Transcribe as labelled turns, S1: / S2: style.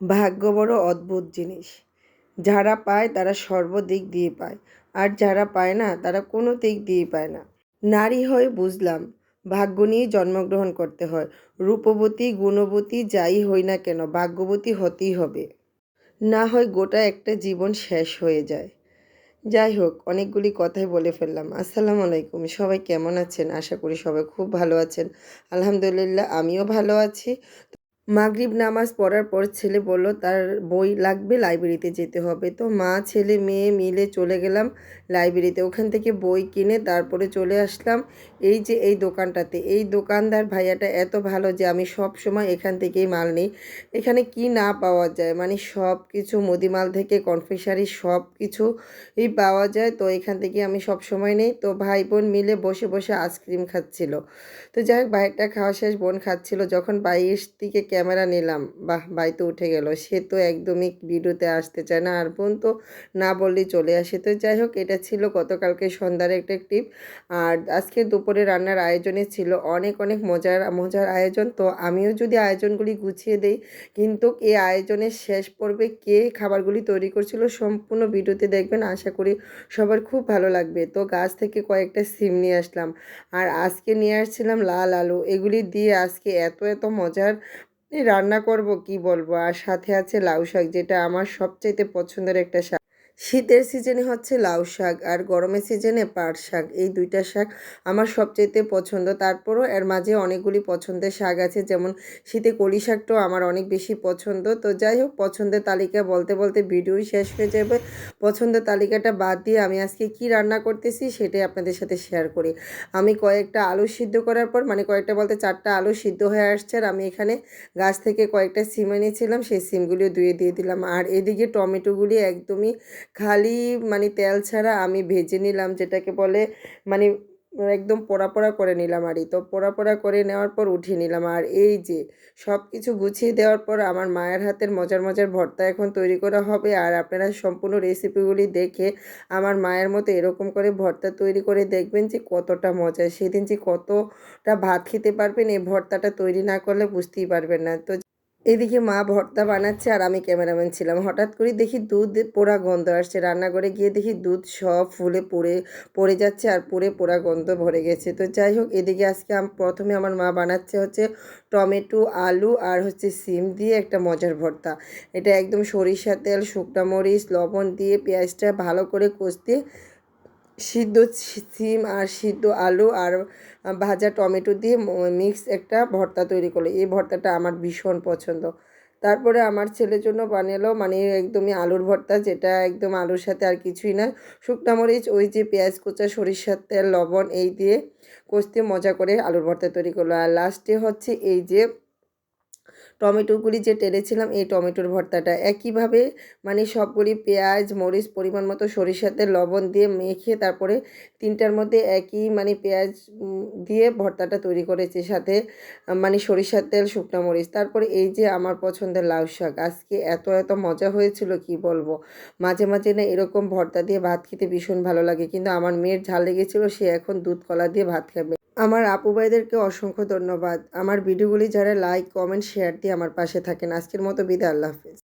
S1: ভাগ্য বড় অদ্ভুত জিনিস। যারা পায় তারা সর্বদিক দিয়ে পায়, আর যারা পায় না তারা কোনো দিক দিয়ে পায় না। নারী হয়ে বুঝলাম, ভাগ্য নিয়ে জন্মগ্রহণ করতে হয়। রূপবতী, গুণবতী যাই হই না কেন, ভাগ্যবতী হতেই হবে। না হয় গোটা একটা জীবন শেষ হয়ে যায়। যাই হোক, অনেকগুলি কথাই বলে ফেললাম। আসসালামু আলাইকুম, সবাই কেমন আছেন? আশা করি সবাই খুব ভালো আছেন। আলহামদুলিল্লাহ, আমিও ভালো আছি। মাগরিব নামাজ পড়ার পর ছেলে বলল, তার বই লাগবে, লাইব্রেরিতে যেতে হবে। তো মা, ছেলে, মেয়ে মিলে চলে গেলাম লাইব্রেরিতে। ওখান থেকে বই কিনে তারপরে চলে আসলাম এই যে এই দোকানটাতে। এই দোকানদার ভাইয়াটা এত ভালো যে আমি সব সময় এখান থেকেই মাল নিই। এখানে কি না পাওয়া যায়? মানে সব কিছু মুদিমাল থেকে কনফেকশনারি সব কিছু এই পাওয়া যায়। তো এখান থেকে আমি সব সময় নেই। তো ভাই বোন মিলে বসে বসে আইসক্রিম খাচ্ছিল। তো যাই হোক বাইরটা খাওয়া শেষ, বোন খাচ্ছিল। যখন বাইশ দিকে ক্যামেরা নিলাম। বাহ বাই তো উঠে গেল। সে তো একদমই ভিডিওতে আসতে চায় না। আর বোন তো না বললেই চলে আসে। তো যাই হোক, এটা ছিল গতকালকে সন্ধ্যার একটা টিপ আর আজকে দুপুরে রান্নার আয়োজনে ছিল অনেক অনেক মজার মজার আয়োজন। তো আমিও যদি আয়োজনগুলি গুছিয়ে দেই, কিন্তু এই আয়োজনের শেষ পর্বে কে খাবারগুলি তৈরি করছিল সম্পূর্ণ ভিডিওতে দেখবেন। আশা করি সবার খুব ভালো লাগবে। তো গাছ থেকে কয়েকটা সিম নিয়ে আসলাম। আর আজকে নিয়ে আসছিলাম লাল আলু। এগুলি দিয়ে আজকে এত এত মজার রান্না করব কি বলব? আর সাথে আছে লাউ শাক, যেটা আমার সবচাইতে পছন্দের একটা শাক। শীতের সিজনে হচ্ছে লাউ শাক আর গরমের সিজনে পাট শাক। এই দুইটা শাক আমার সবচাইতে পছন্দ। তারপরও এর মাঝে অনেকগুলি পছন্দের শাক আছে। যেমন শীতে কলি শাকটাও আমার অনেক বেশি পছন্দ। তো যাই হোক, পছন্দের তালিকা বলতে বলতে ভিডিওই শেষ হয়ে যাবে। পছন্দের তালিকাটা বাদ দিয়ে আমি আজকে কি রান্না করতেছি সেটাই আপনাদের সাথে শেয়ার করি। আমি কয়েকটা আলু সিদ্ধ করার পর মানে কয়েকটা বলতে চারটা আলু সিদ্ধ হয়ে আসছে আর আমি এখানে গাছ থেকে কয়েকটা সিম এনেছিলাম। সেই সিমগুলিও ধুয়ে দিয়ে দিলাম। আর এদিকে টমেটোগুলি একদমই খালি মানে তেল ছাড়া আমি ভেজে নিলাম, যেটাকে বলে মানে একদম পোড়া পোড়া করে নিলাম আরই। তো পোড়া পোড়া করে নেওয়ার পর উঠিয়ে নিলাম। আর এই যে সব কিছু গুছিয়ে দেওয়ার পর আমার মায়ের হাতের মজার মজার ভর্তা এখন তৈরি করা হবে। আর আপনারা সম্পূর্ণ রেসিপিগুলি দেখে আমার মায়ের মতো এরকম করে ভর্তা তৈরি করে দেখবেন যে কতটা মজা। সেদিন যে কতটা ভাত খেতে পারবেন, এই ভর্তাটা তৈরি না করলে বুঝতেই পারবেন না। তো এদিকে মা ভর্তা বানাচ্ছে আর আমি ক্যামেরাম্যান ছিলাম। হঠাৎ করে দেখি দুধ পোড়া গন্ধ আসছে। রান্নাঘরে গিয়ে দেখি দুধ সব ফুলে পড়ে পড়ে যাচ্ছে আর পুড়ে পোড়া গন্ধ ভরে গেছে। তো যাই হোক, এদিকে আজকে প্রথমে আমার মা বানাচ্ছে হচ্ছে টমেটো, আলু আর হচ্ছে সিম দিয়ে একটা মজার ভর্তা। এটা একদম সরিষা তেল, শুকনা মরিচ, লবণ দিয়ে পেঁয়াজটা ভালো করে কষতে সিদ্ধ সিম আর সিদ্ধ আলু আর ভাজা টমেটো দিয়ে মিক্স একটা ভর্তা তৈরি করল। এই ভর্তাটা আমার ভীষণ পছন্দ। তারপরে আমার ছেলের জন্য বানালো মানে একদমই আলুর ভর্তা যেটা একদম আলুর সাথে আর কিছুই না। শুকনা মরিচ, ওই যে পেঁয়াজ কোচা, সরিষার তেল, লবণ, এই দিয়ে কষতে মজা করে আলুর ভর্তা তৈরি করল। আর লাস্টে হচ্ছে এই যে টমেটোগুলি যে টেরেছিলাম, এই টমেটোর ভর্তাটা একইভাবে মানে সবগুলি পেঁয়াজ, মরিচ পরিমাণ মতো সরিষার তেল, লবণ দিয়ে মেখে তারপরে তিনটার মধ্যে একই মানে পেঁয়াজ দিয়ে ভর্তাটা তৈরি করেছে। সাথে মানে সরিষার তেল, শুকনো মরিচ। তারপরে এই যে আমার পছন্দের লাউ শাক, আজকে এত এত মজা হয়েছিল, কি বলব? মাঝে মাঝে না এরকম ভর্তা দিয়ে ভাত খেতে ভীষণ ভালো লাগে, কিন্তু আমার মেয়ের ঝাল লেগেছিলো, সে এখন দুধ কলা দিয়ে ভাত খাবে। আমার আপু ভাইদেরকে অসংখ্য ধন্যবাদ। আমার ভিডিওগুলি যারা লাইক কমেন্ট শেয়ার দিয়ে আমার পাশে থাকেন। আজকের মতো বিদায়, আল্লাহ হাফিজ।